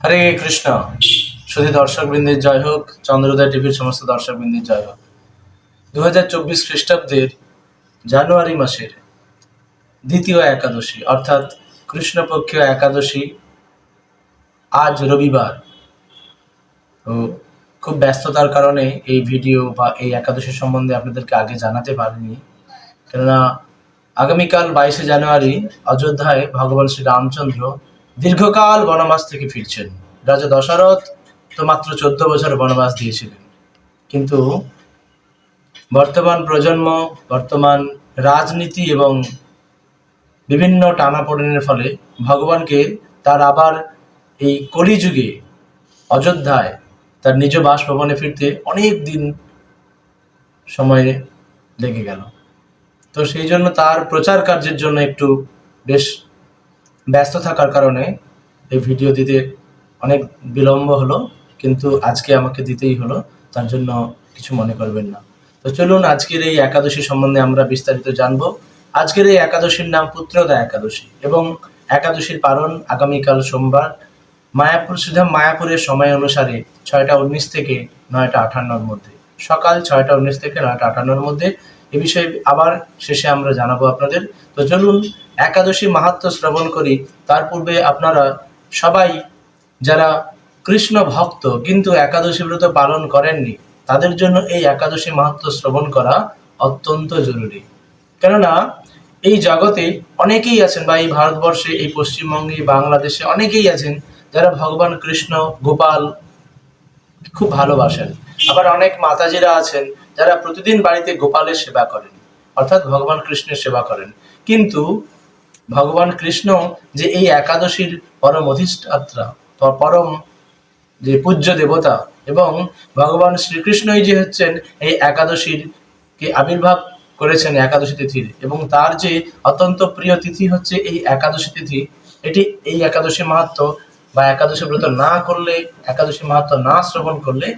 হরে কৃষ্ণ। শুধু দর্শকবৃন্দের জয় হোক, চন্দ্রোদয় টিভির সমস্ত দর্শকবৃন্দের জয় হোক। দু হাজার চব্বিশ খ্রিস্টাব্দের জানুয়ারি মাসের দ্বিতীয় একাদশী, অর্থাৎ কৃষ্ণপক্ষীয় একাদশী, আজ রবিবার। তো খুব ব্যস্ততার কারণে এই ভিডিও বা এই একাদশী সম্বন্ধে আপনাদেরকে আগে জানাতে পারিনি। কেননা আগামীকাল বাইশে জানুয়ারি অযোধ্যায় ভগবান শ্রী রামচন্দ্র দীর্ঘকাল বনবাস থেকে ফিরছেন। রাজা দশরথ তো মাত্র চোদ্দ বছর বনবাস দিয়েছিলেন। কিন্তু বর্তমান প্রজন্ম, বর্তমান রাজনীতি এবং বিভিন্ন টানাপোড়েনের ফলে ভগবানকে তার আবার এই কলিযুগে অযোধ্যায় তার নিজ বাসভবনে ফিরতে অনেক দিন সময় লেগে গেল। তো সেই জন্য তার প্রচার কার্যের জন্য একটু বেশ ব্যস্ত থাকার কারণে এই ভিডিও দিতে অনেক বিলম্ব হলো, কিন্তু আজকে আমাকে দিতেই হলো, তার জন্য কিছু মনে করবেন না। তো চলুন আজকের এই একাদশী সম্বন্ধে আমরা বিস্তারিত জানব। আজকের এই একাদশীর নাম পুত্রদা একাদশী এবং একাদশীর পালন আগামীকাল সোমবার মায়াপুর সুধা মায়াপুরের সময় অনুসারে ছয়টা উনিশ থেকে নয়টা আটান্নর মধ্যে। সকাল ছয়টা উনিশ থেকে নয়টা আটান্নর মধ্যে। এ বিষয়ে আবার শেষে আমরা জানাব আপনাদের। তো চলুন, একাদশী মাহাত্ম শ্রবণ করি। তার পূর্বে আপনারা সবাই যারা কৃষ্ণ ভক্ত কিন্তু একাদশী ব্রত পালন করেননি, তাদের জন্য এই একাদশী মাহাত্ম শ্রবণ করা অত্যন্ত জরুরি। কেননা, এই জগতে অনেকেই আছেন বা এই ভারতবর্ষে, এই পশ্চিমবঙ্গে বাংলাদেশে অনেকেই আছেন যারা ভগবান কৃষ্ণ, গোপাল খুব ভালোবাসেন। আবার অনেক মাতাজিরা আছেন যারা প্রতিদিন বাড়িতে গোপালের সেবা করেন, অর্থাৎ ভগবান কৃষ্ণের সেবা করেন। কিন্তু ভগবান কৃষ্ণ যে এই একাদশীর পরম অধিষ্ঠাত্রা পরম যে পূজ্য দেবতা এবং ভগবান শ্রীকৃষ্ণই যে হচ্ছেন এই একাদশীর কে আবির্ভাব করেছেন একাদশী তিথির এবং তার যে অত্যন্ত প্রিয় তিথি হচ্ছে এই একাদশী তিথি, এটি এই একাদশী মাহাত্ম বা একাদশী ব্রত না করলে, একাদশী মাহাত্ম না শ্রবণ করলে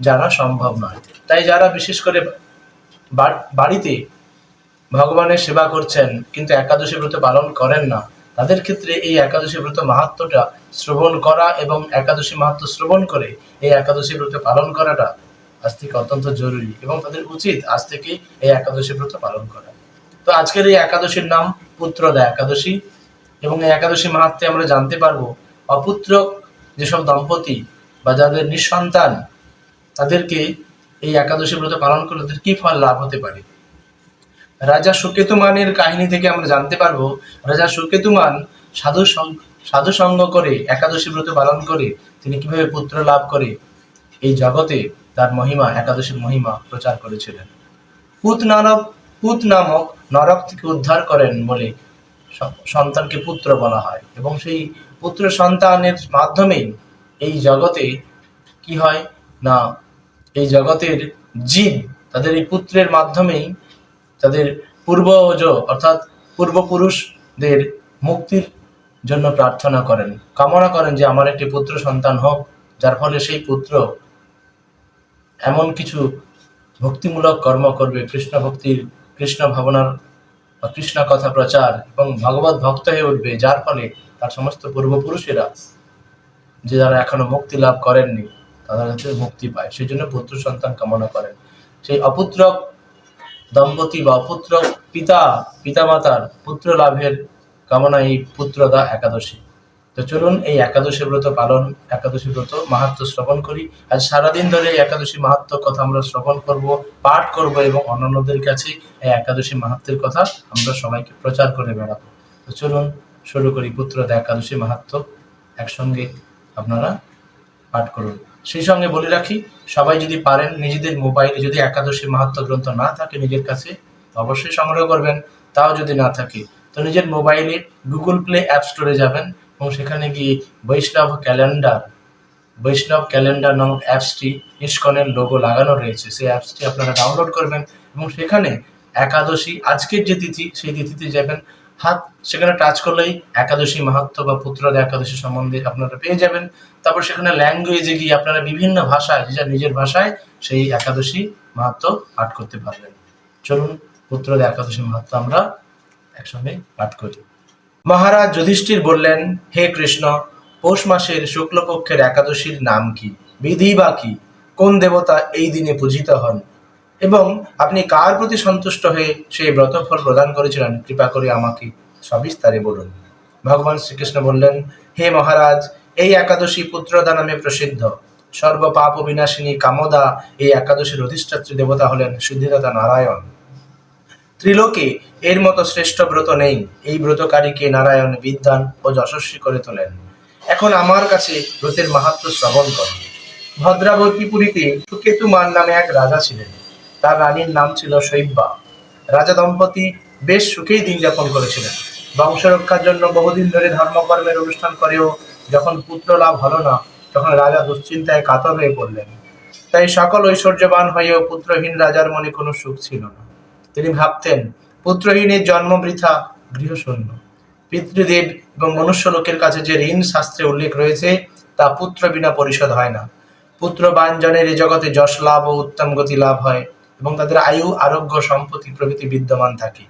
জানা সম্ভব নয়। তাই যারা বিশেষ করে বাড়িতে ভগবানের সেবা করছেন, কিন্তু একাদশী ব্রত পালন করেন না, তাদের ক্ষেত্রে এই একাদশী ব্রত মাহাত্মটা শ্রবণ করা এবং একাদশী মাহাত্ম শ্রবণ করে এই একাদশী ব্রত পালন করাটা আজ থেকে অত্যন্ত জরুরি এবং তাদের উচিত আজ থেকে এই একাদশী ব্রত পালন করা। তো আজকের এই একাদশীর নাম পুত্রদা একাদশী এবং এই একাদশী মাহাত্মে আমরা জানতে পারব অপুত্র যেসব দম্পতি বা যাদের নিঃসন্তান, তাদেরকে এই একাদশী ব্রত পালন করলে তাদের কি ফল লাভ হতে পারে? রাজা সুকেতুমানের কাহিনী থেকে আমরা জানতে পারব, রাজা সুকেতুমান সাধু সাধু সঙ্গ করে একাদশী ব্রত পালন করে তিনি কীভাবে পুত্র লাভ করে? এই জগতে তার মহিমা, একাদশীর মহিমা প্রচার করেছিলেন। পুত নানব পুত নামক নরক থেকে উদ্ধার করেন বলে সন্তানকে পুত্র বলা হয় এবং সেই পুত্র সন্তানের মাধ্যমেই এই জগতে কি হয়? না, এই জগতের জীব তাদের এই পুত্রের মাধ্যমেই তাদের পূর্বজ অর্থাৎ পূর্বপুরুষদের মুক্তির জন্য প্রার্থনা করেন। কামনা করেন যে আমার একটি পুত্র সন্তান হোক, যার ফলে সেই পুত্র এমন কিছু ভক্তিমূলক কর্ম করবে, কৃষ্ণ ভক্তির, কৃষ্ণ ভাবনার কৃষ্ণ কথা প্রচার এবং ভগবত ভক্ত হয়ে উঠবে, যার ফলে তার সমস্ত পূর্বপুরুষেরা যে যারা এখনও মুক্তি লাভ করেননি তারা যাতে মুক্তি পায়। সেই জন্য পুত্র সন্তান কামনা করেন। সেই অপুত্রক দম্পতি বা অপুত্র পিতা, পিতামাতার পুত্র লাভের কামনা এই পুত্রদা একাদশী। তো চলুন এই একাদশী ব্রত পালন, একাদশী ব্রত মাহাত্ম শ্রবণ করি। আজ সারাদিন ধরে এই একাদশী মাহাত্ম কথা আমরা শ্রবণ করব, পাঠ করব এবং অন্যান্যদের কাছে এই একাদশী মাহাত্মের কথা আমরা সবাইকে প্রচার করে বেড়াবো। তো চলুন শুরু করি পুত্রদা একাদশী মাহাত্ম একসঙ্গে আপনারা পাঠ করুন। সেই সঙ্গে বলে রাখি, সবাই যদি পারেন নিজেদের মোবাইলে যদি একাদশী মাহাত্ম গ্রন্থ না থাকে নিজের কাছে, অবশ্যই সংগ্রহ করবেন। তাও যদি না থাকে, তো নিজের মোবাইলে গুগল প্লে অ্যাপ স্টোরে যাবেন এবং সেখানে গিয়ে বৈষ্ণব ক্যালেন্ডার বৈষ্ণব ক্যালেন্ডার নামক অ্যাপসটি ইস্কনের লোগো লাগানো রয়েছে। সেই অ্যাপসটি আপনারা ডাউনলোড করবেন এবং সেখানে একাদশী, আজকের যে তিথি, সেই তিথিতে যাবেন। হাত, সেখানে টাচ করলেই একাদশী মাহাত্ম বা পুত্রদা একাদশী সম্বন্ধে আপনারা পেয়ে যাবেন। তারপর সেখানে ল্যাঙ্গুয়েজে গিয়ে আপনারা বিভিন্ন ভাষায়, যে যার নিজের ভাষায় সেই একাদশী মাহাত্ম পাঠ করতে পারবেন। চলুন পুত্রদা একাদশী মাহাত্ম আমরা একসঙ্গে পাঠ করি। মহারাজ যুধিষ্ঠির বললেন, হে কৃষ্ণ, পৌষ মাসের শুক্লপক্ষের একাদশীর নাম কি? বিধি বা কি? কোন দেবতা এই দিনে পূজিত হন? এবং আপনি কার প্রতি সন্তুষ্ট হয়ে সেই ব্রতফল প্রদান করেছিলেন, কৃপা করে আমাকে সবিস্তারে বলুন। ভগবান শ্রীকৃষ্ণ বললেন, হে মহারাজ, এই একাদশী পুত্রদা নামে প্রসিদ্ধ। সর্ব পাপ বিনাশিনী কামদা এই একাদশীর অধিষ্ঠাত্রী দেবতা হলেন সিদ্ধিদাতা নারায়ণ। ত্রিলোকে এর মতো শ্রেষ্ঠ ব্রত নেই। এই ব্রতকারীকে নারায়ণ বিদ্যান ও যশস্বী করে তোলেন। এখন আমার কাছে ব্রতের মাহাত্ম শ্রবণ করুন ভদ্রাবতীপুরীতে সুকেতুমান নামে এক রাজা ছিলেন। তার রানীর নাম ছিল শৈব্যা রাজা দম্পতি বেশ সুখেই দিন যাপন করেছিলেন। বংশ রক্ষার জন্য বহুদিন ধরে ধর্মকর্মের অনুষ্ঠান করেও যখন পুত্র লাভ হলো না, তখন রাজা দুশ্চিন্তায় কাতর হয়ে পড়লেন। তাই সকল ঐশ্বর্যবান হয়েও পুত্রহীন রাজার মনে কোনো সুখ ছিল না। তিনি ভাবতেন, পুত্রহীনের জন্ম বৃথা, গৃহশূন্য। পিতৃদেব এবং মনুষ্য লোকের কাছে যে ঋণ শাস্ত্রে উল্লেখ রয়েছে, তা পুত্র বিনা পরিশোধ হয় না। পুত্র বাঞ্জনের এই জগতে যশ লাভ ও উত্তম গতি লাভ হয়। এবং তাদের আয়ু, আরোগ্য, সম্পত্তি প্রভৃতি বিদ্যমান থাকে।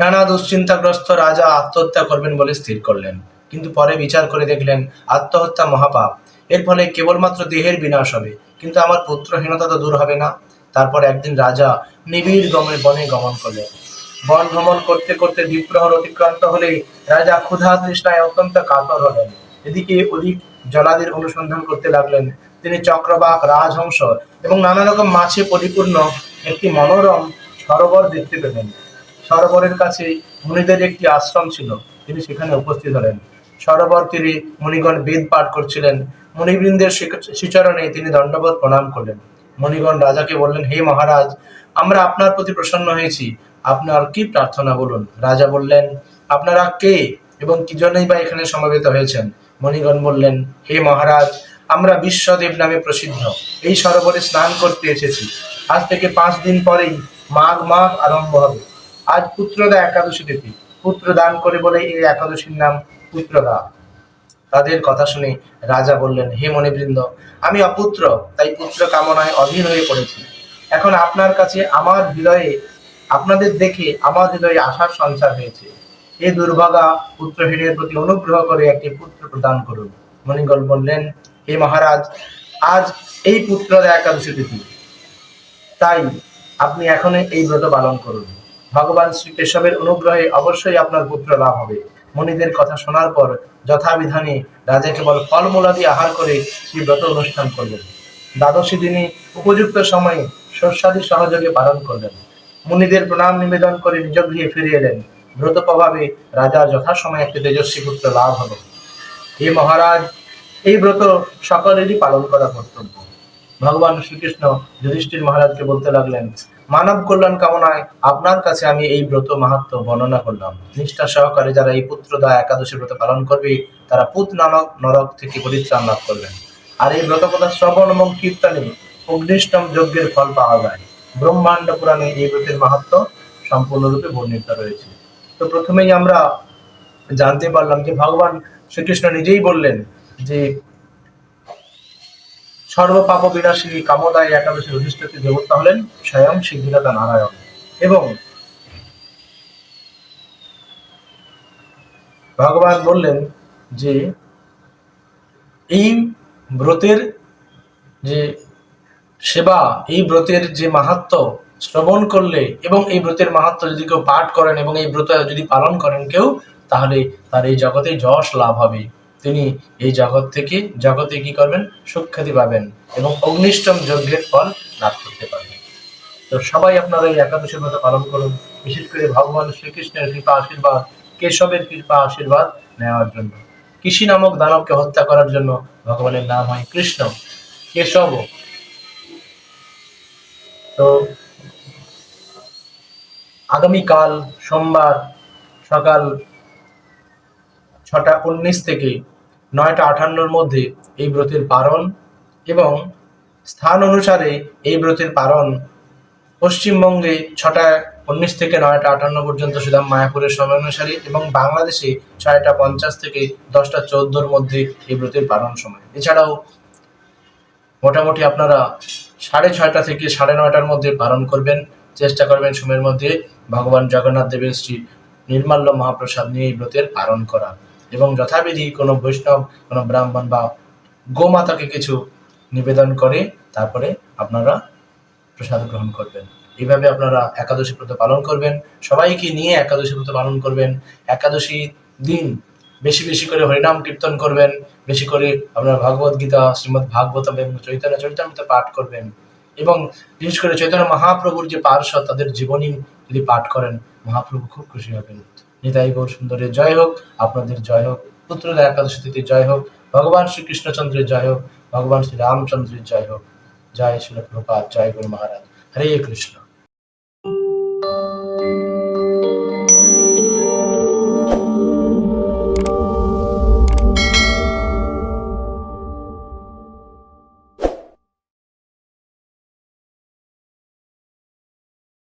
নানা দুশ্চিন্তাগ্রস্ত রাজা আত্মহত্যা করবেন বলে স্থির করলেন। কিন্তু পরে বিচার করে দেখলেন, আত্মহত্যা মহাপাপ। এর ফলে কেবলমাত্র দেহের বিনাশ হবে। কিন্তু আমার পুত্রহীনতা তো দূর হবে না। তারপর একদিন রাজা নিবিড় গমে বনে গমন করলেন। বন ভ্রমণ করতে করতে দ্বীপ্রহর অতিক্রান্ত হলেই রাজা ক্ষুধা তৃষ্ণায় অত্যন্ত কাতর হলেন। এদিকে অধিক জলাদির অনুসন্ধান করতে লাগলেন তিনি চক্রবাক রাজহংস এবং নানা রকম মাছে পরিপূর্ণ একটি মনোরম সরোবর দেখতে পেলেন। সরোবরের কাছে মুনিদের একটি আশ্রম ছিল, তিনি সেখানে উপস্থিত হলেন। সরোবর তীরে মুনিগণ বেদ পাঠ করছিলেন। মুনিবৃন্দের শিখ- শ্রীচরণে তিনি দণ্ডবোধ প্রণাম করলেন। মণিগণ রাজাকে বললেন, হে মহারাজ, আমরা আপনার প্রতি প্রসন্ন হয়েছি। আপনার কি প্রার্থনা বলুন? রাজা বললেন, আপনারা কে এবং কি জন্যই বা এখানে সমবেত হয়েছেন? মণিগণ বললেন, হে মহারাজ, আমরা বিশ্বদেব নামে প্রসিদ্ধ। এই সরোবরে স্নান করতে এসেছি। আজ থেকে পাঁচ দিন পরেই মাঘ মাঘ আরম্ভ হবে। আজ পুত্রদা একাদশী তিথি। পুত্র দান করে বলে এই একাদশীর নাম পুত্রদা। তাদের কথা শুনে রাজা বললেন, হে মণিবৃন্দ, আমি অপুত্র, তাই পুত্র কামনায় অধীর হয়ে পড়েছি। এখন আপনার কাছে আমার হৃদয়ে, আপনাদের দেখে আমার হৃদয়ে আশার সঞ্চার হয়েছে। এ দুর্ভাগা পুত্রহীনের প্রতি অনুগ্রহ করে একটি পুত্র প্রদান করুন। মণিগণ বললেন, হে মহারাজ, আজ এই পুত্রদা একাদশী তিথি। তাই আপনি এখন এই ব্রত পালন করুন। ভগবান শ্রী কেশবের অনুগ্রহে অবশ্যই আপনার পুত্র লাভ হবে। মুনিদের কথা শোনার পর যথাবিধানে রাজা কেবল ফলমূলাদি আহার করে সেই ব্রত অনুষ্ঠান করলেন। দ্বাদশী দিনে উপযুক্ত সময়ে শস্যাদি সহযোগে পালন করলেন। মুনিদের প্রণাম নিবেদন করে নিজ গৃহে ফিরে এলেন। ব্রত প্রভাবে রাজার যথাসময়ে একটি তেজস্বী পুত্র লাভ হলো। হে মহারাজ, এই ব্রত সকলেরই পালন করা কর্তব্য। ভগবান শ্রীকৃষ্ণ যুধিষ্ঠির মহারাজকে বলতে লাগলেন, মানব কল্যাণ কামনায় আপনার কাছে আমি এই ব্রত মাহাত্ম বর্ণনা করলাম। নিষ্ঠা সহকারে যারা এই পুত্র পুত্রদা একাদশী ব্রত পালন করবে, তারা পুত নানক নরক থেকে পরিত্রাণ লাভ করবেন। আর এই ব্রত কথা শ্রবণ এবং কীর্তনে অগ্নিষ্টম যজ্ঞের ফল পাওয়া যায়। ব্রহ্মাণ্ড পুরাণে এই ব্রতের মাহাত্ম সম্পূর্ণরূপে বর্ণিত রয়েছে। তো প্রথমেই আমরা জানতে পারলাম যে ভগবান শ্রীকৃষ্ণ নিজেই বললেন যে সর্বপাপ বিনাশিনী কামদায় একাদশী অধিষ্ঠিত দেবতা হলেন স্বয়ং সিদ্ধিদাতা নারায়ণ। এবং ভগবান বললেন যে এই ব্রতের যে সেবা, এই ব্রতের যে মাহাত্ম শ্রবণ করলে এবং এই ব্রতের মাহাত্ম যদি কেউ পাঠ করেন এবং এই ব্রত যদি পালন করেন কেউ, তাহলে তার এই জগতে যশ লাভ হবে। তিনি এই জগৎ থেকে, জগতে কি করবেন? সুখ্যাতি পাবেন এবং অগ্নিষ্টম যজ্ঞের ফল লাভ করতে পারবেন। তো সবাই আপনারা এই একাদশীর ব্রত পালন করুন। বিশেষ করে ভগবান শ্রীকৃষ্ণের কৃপা, আশীর্বাদ, কেশবের কৃপা, আশীর্বাদ নেওয়ার জন্য। কৃষি নামক দানবকে হত্যা করার জন্য ভগবানের নাম হয় কৃষ্ণ। কেশব। তো আগামীকাল সোমবার সকাল ছটা উনিশ থেকে নয়টা আটান্নর মধ্যে এই ব্রতের পারণ এবং স্থান অনুসারে এই ব্রতের পারণ পশ্চিমবঙ্গে ছটা উনিশ থেকে নয়টা আটান্ন পর্যন্ত সুদাম মায়াপুরের সময় অনুসারে এবং বাংলাদেশে ছয়টা পঞ্চাশ থেকে দশটা চোদ্দোর মধ্যে এই ব্রতের পালন সময়। এছাড়াও মোটামুটি আপনারা সাড়ে ছয়টা থেকে সাড়ে নয়টার মধ্যে পালন করবেন। চেষ্টা করবেন সময়ের মধ্যে ভগবান জগন্নাথ দেবের শ্রী নির্মাল্য মহাপ্রসাদ নিয়ে এই ব্রতের পালন করা। এবং যথাবিধি কোনো বৈষ্ণব, কোনো ব্রাহ্মণ বা গোমাতাকে কিছু নিবেদন করে তারপরে আপনারা প্রসাদ গ্রহণ করবেন। এইভাবে আপনারা একাদশী ব্রত পালন করবেন। সবাইকে নিয়ে একাদশী ব্রত পালন করবেন। একাদশী দিন বেশি বেশি করে হরিনাম কীর্তন করবেন। বেশি করে আপনার ভগবদ গীতা শ্রীমদ ভাগবতম এবং চৈতন্য চৈতন্যতে পাঠ করবেন। এবং বিশেষ করে চৈতন্য মহাপ্রভুর যে পার্শ্ব তাদের জীবনী যদি পাঠ করেন, মহাপ্রভু খুব খুশি হবেন। নিতাই গৌর সুন্দরের জয় হোক, আপনাদের জয় হোক পুত্রদা একাদশীতে তিথির জয় হোক, ভগবান শ্রীকৃষ্ণচন্দ্রের জয় হোক, ভগবান শ্রী রামচন্দ্রের জয় হোক। জয় শিল প্রপাত জয় গুরু মহারাজ। হরে কৃষ্ণ।